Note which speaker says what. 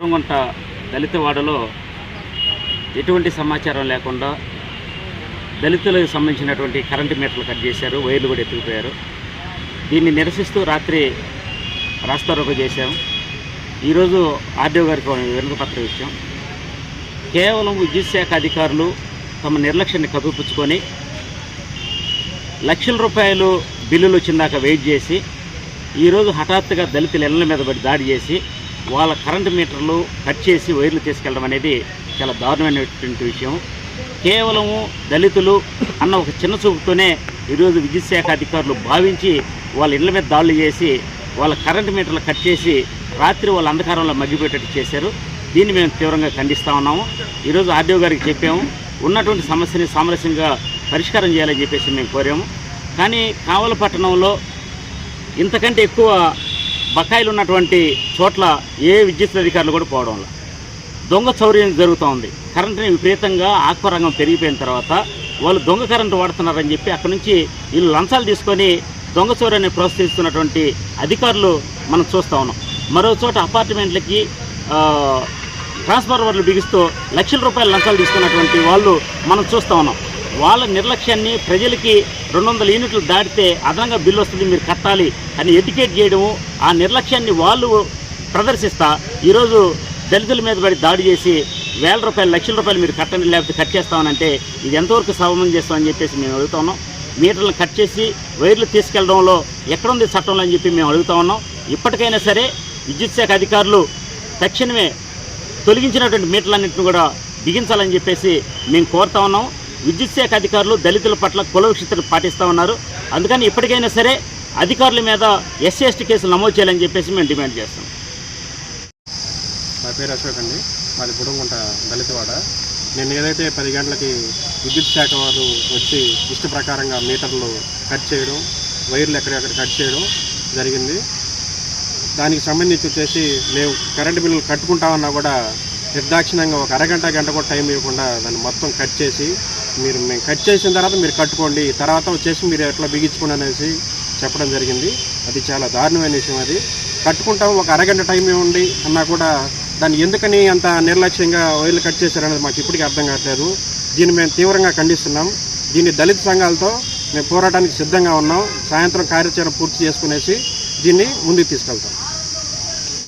Speaker 1: గుంట దళితవాడలో ఎటువంటి సమాచారం లేకుండా దళితులకు సంబంధించినటువంటి కరెంటు మీటర్లు కట్ చేశారు వైర్లు కూడా ఎత్తుకుపోయారు. దీన్ని నిరసిస్తూ రాత్రి రాస్తారోకో చేశాం. ఈరోజు ఆర్డీఓ గారికి వెనుక పత్రం ఇచ్చాం. కేవలం విద్యుత్ శాఖ అధికారులు తమ నిర్లక్ష్యాన్ని కదుపుచ్చుకొని లక్షల రూపాయలు బిల్లులు వచ్చిందాక వెయిట్ చేసి ఈరోజు హఠాత్తుగా దళితుల ఇళ్ళ మీద పడి దాడి చేసి వాళ్ళ కరెంటు మీటర్లు కట్ చేసి వైర్లు తీసుకెళ్ళడం అనేది చాలా దారుణమైనటువంటి విషయం. కేవలము దళితులు అన్న ఒక చిన్న చూపుతోనే ఈరోజు విద్యుత్ శాఖ అధికారులు భావించి వాళ్ళ ఇళ్ళ మీద దాడులు చేసి వాళ్ళ కరెంటు మీటర్లు కట్ చేసి రాత్రి వాళ్ళ అంధకారంలో మగ్గిపోయేటట్టు చేశారు. దీన్ని మేము తీవ్రంగా ఖండిస్తూ ఉన్నాము. ఈరోజు ఆర్డీఓ గారికి చెప్పాము ఉన్నటువంటి సమస్యని సామరస్యంగా పరిష్కారం చేయాలని చెప్పేసి మేము కోరాము. కానీ కావల పట్టణంలో ఇంతకంటే ఎక్కువ బకాయిలు ఉన్నటువంటి చోట్ల ఏ విద్యుత్ అధికారులు కూడా పోవడం వల్ల. దొంగ చౌర్యం జరుగుతూ ఉంది కరెంటుని విపరీతంగా ఆక్వరంగం పెరిగిపోయిన తర్వాత వాళ్ళు దొంగ కరెంటు వాడుతున్నారని చెప్పి అక్కడి నుంచి వీళ్ళు లంచాలు తీసుకొని దొంగ చౌర్యాన్ని ప్రోత్సహిస్తున్నటువంటి అధికారులు మనం చూస్తూ ఉన్నాం. మరో చోట అపార్ట్మెంట్లకి ట్రాన్స్ఫార్మర్లు బిగిస్తూ లక్షల రూపాయల లంచాలు తీసుకున్నటువంటి వాళ్ళు మనం చూస్తూ ఉన్నాం. వాళ్ళ నిర్లక్ష్యాన్ని ప్రజలకి రెండు వందల యూనిట్లు దాటితే అదనంగా బిల్లు వస్తుంది మీరు కట్టాలి అని ఎడ్యుకేట్ చేయడము ఆ నిర్లక్ష్యాన్ని వాళ్ళు ప్రదర్శిస్తా ఈరోజు దళితుల మీద పడి దాడి చేసి వేల రూపాయలు లక్షల రూపాయలు మీరు కట్టండి లేకపోతే కట్ చేస్తామనంటే ఇది ఎంతవరకు సవమం చేస్తామని చెప్పేసి మేము అడుగుతా ఉన్నాం. మీటర్లను కట్ చేసి వైర్లు తీసుకెళ్ళడంలో ఎక్కడుంది చట్టంలో అని చెప్పి మేము అడుగుతా ఉన్నాం. ఇప్పటికైనా సరే విద్యుత్ శాఖ అధికారులు తక్షణమే తొలగించినటువంటి మీటర్లన్నింటిని కూడా బిగించాలని చెప్పేసి మేము కోరుతా ఉన్నాం. విద్యుత్ శాఖ అధికారులు దళితుల పట్ల కులవక్షితను పాటిస్తూ ఉన్నారు. అందుకని ఇప్పటికైనా సరే అధికారుల మీద ఎస్సీ ఎస్టీ కేసులు నమోదు చేయాలని చెప్పేసి మేము డిమాండ్ చేస్తాం.
Speaker 2: నా పేరు అశోక్ అండి. మాది బుడంగుంట దళితవాడ. నేను ఏదైతే పది గంటలకి విద్యుత్ శాఖ వారు వచ్చి ఇష్ట ప్రకారంగా మీటర్లు కట్ చేయడం వైర్లు ఎక్కడెక్కడ కట్ చేయడం జరిగింది. దానికి సంబంధించి వచ్చేసి మేము కరెంటు బిల్లులు కట్టుకుంటామన్నా కూడా నిర్దాక్షిణ్యంగా ఒక అరగంట గంట కూడా టైం ఇవ్వకుండా దాన్ని మొత్తం కట్ చేసి మీరు మేము కట్ చేసిన తర్వాత మీరు కట్టుకోండి. తర్వాత వచ్చేసి మీరు ఎట్లా బిగించుకోండి అనేసి చెప్పడం జరిగింది. అది చాలా దారుణమైన విషయం అది. కట్టుకుంటాం ఒక అరగంట టైం ఇవ్వండి అన్నా కూడా దాన్ని ఎందుకని అంత నిర్లక్ష్యంగా వైర్లు కట్ చేశారనేది మాకు ఇప్పటికీ అర్థం కావట్లేదు. దీన్ని మేము తీవ్రంగా ఖండిస్తున్నాం. దీన్ని దళిత సంఘాలతో మేము పోరాటానికి సిద్ధంగా ఉన్నాం. సాయంత్రం కార్యాచరణ పూర్తి చేసుకునేసి దీన్ని ముందుకు తీసుకెళ్తాం.